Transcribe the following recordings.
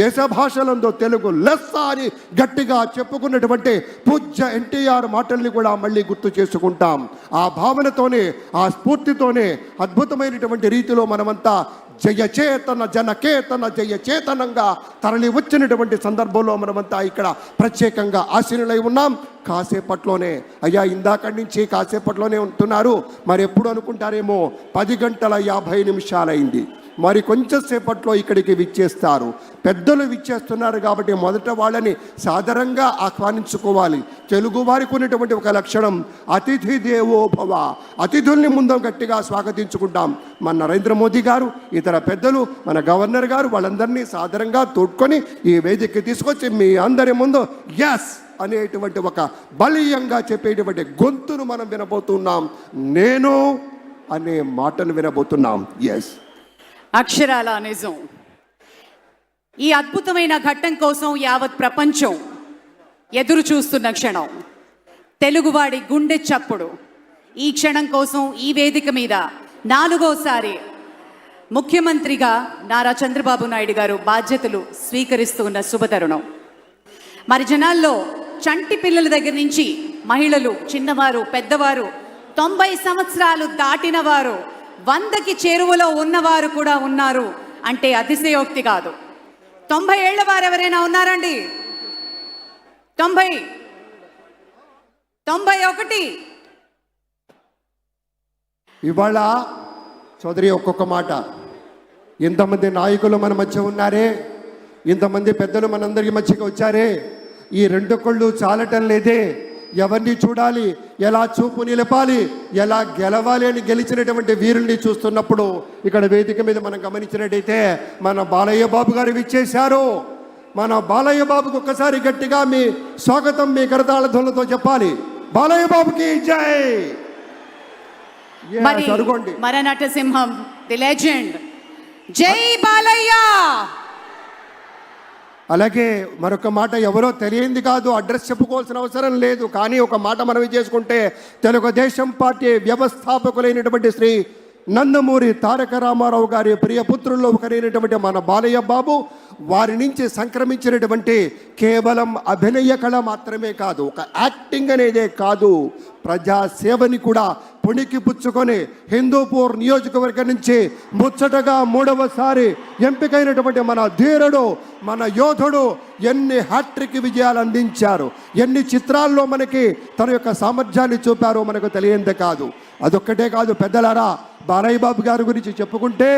దేశ భాషలందు తెలుగు లెస్స అని గట్టిగా చెప్పుకున్నటువంటి పూజ్య ఎన్టీఆర్ మాటల్ని కూడా మళ్ళీ గుర్తు చేసుకుంటాం. ఆ భావనతోనే ఆ స్ఫూర్తితోనే అద్భుతమైనటువంటి రీతిలో మనమంతా జయచేతన జనకేతన జయచేతనంగా తరలి వచ్చినటువంటి సందర్భంలో మనమంతా ఇక్కడ ప్రత్యేకంగా ఆశీనులై ఉన్నాం. కాసేపట్లోనే అయ్యా ఇందాక నుంచి కాసేపట్లోనే ఉంటున్నారు. మరి ఎప్పుడు అనుకుంటారేమో పది గంటల యాభై నిమిషాలైంది. మరి కొంచెం సేపట్లో ఇక్కడికి విచ్చేస్తారు. పెద్దలు విచ్చేస్తున్నారు కాబట్టి మొదట వాళ్ళని సాధారణంగా ఆహ్వానించుకోవాలి. తెలుగు వారికి ఉన్నటువంటి ఒక లక్షణం అతిథి దేవోభవ. అతిథుల్ని ముందు గట్టిగా స్వాగతించుకుంటాం. మన నరేంద్ర మోదీ గారు ఇతర పెద్దలు మన గవర్నర్ గారు వాళ్ళందరినీ సాధారణంగా తోడ్కొని ఈ వేదికకి తీసుకొచ్చి మీ అందరి ముందు ఎస్ అనేటువంటి ఒక బలీయంగా చెప్పేటువంటి గొంతును మనం వినబోతున్నాం. నేను అనే మాటను వినబోతున్నాం. ఎస్ అక్షరాల నిజం. ఈ అద్భుతమైన ఘట్టం కోసం యావత్ ప్రపంచం ఎదురు చూస్తున్న క్షణం. తెలుగువాడి గుండె చప్పుడు. ఈ క్షణం కోసం ఈ వేదిక మీద నాలుగోసారి ముఖ్యమంత్రిగా నారా చంద్రబాబు నాయుడు గారు బాధ్యతలు స్వీకరిస్తున్న శుభతరుణం. మరి జనాల్లో చంటి పిల్లల దగ్గర నుంచి మహిళలు చిన్నవారు పెద్దవారు తొంభై సంవత్సరాలు దాటిన వారు వందకి చేరువలో ఉన్నవారు కూడా ఉన్నారు అంటే అతిశయోక్తి కాదు. తొంభై ఏళ్ళ వారు ఎవరైనా ఉన్నారండి? తొంభై. తొంభై ఒకటి. ఇవాళ చౌదరి ఒక్కొక్క మాట. ఇంతమంది నాయకులు మన మధ్య ఉన్నారే? ఇంతమంది పెద్దలు మనందరికీ మధ్యకి వచ్చారే? ఈ రెండు కళ్ళు చాలటం లేదే. ఎవరిని చూడాలి? ఎలా చూపు నిలపాలి? ఎలా గెలవాలి అని గెలిచినటువంటి వీరుల్ని చూస్తున్నప్పుడు ఇక్కడ వేదిక మీద మనం గమనించినట్టయితే మన బాలయ్య బాబు గారు విచ్చేశారు. మన బాలయ్య బాబుకు ఒక్కసారి గట్టిగా మీ స్వాగతం మీ కరతాళ ధ్వనులతో చెప్పాలి. బాలయ్య బాబుకి జై! మరి మన నటసింహం ది లెజెండ్. జై బాలయ్య! అలాగే మరొక మాట ఎవరో తెలియంది కాదు అడ్రస్ చెప్పుకోవాల్సిన అవసరం లేదు. కానీ ఒక మాట మనవి చేసుకుంటే తెలుగుదేశం పార్టీ వ్యవస్థాపకులైనటువంటి శ్రీ నందమూరి తారక రామారావు గారి ప్రియపుత్రుల్లో ఒకరైనటువంటి మన బాలయ్య బాబు వారి నుంచి సంక్రమించినటువంటి కేవలం అభినయ కళ మాత్రమే కాదు ఒక యాక్టింగ్ అనేదే కాదు ప్రజాసేవని కూడా పుణికి పుచ్చుకొని హిందూపూర్ నియోజకవర్గం నుంచి ముచ్చటగా మూడవసారి ఎంపికైనటువంటి మన ధీరుడు మన యోధుడు ఎన్ని హ్యాట్రిక్ విజయాలు అందించారు ఎన్ని చిత్రాల్లో మనకి తన యొక్క సామర్థ్యాన్ని చూపారో మనకు తెలియంది కాదు. అదొక్కటే కాదు పెద్దలారా బాలయ్య బాబు గారి గురించి చెప్పుకుంటే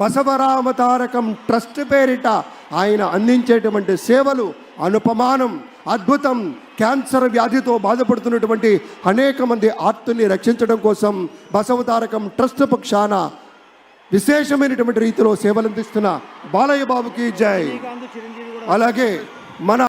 బసవరామ తారకం ట్రస్ట్ పేరిట ఆయన అందించేటువంటి సేవలు అనుపమానం అద్భుతం క్యాన్సర్ వ్యాధితో బాధపడుతున్నటువంటి అనేక మంది ఆర్తుల్ని రక్షించడం కోసం బసవ తారకం ట్రస్ట్ పక్షాన విశేషమైనటువంటి రీతిలో సేవలు అందిస్తున్న బాలయ్య బాబుకి జై అలాగే మన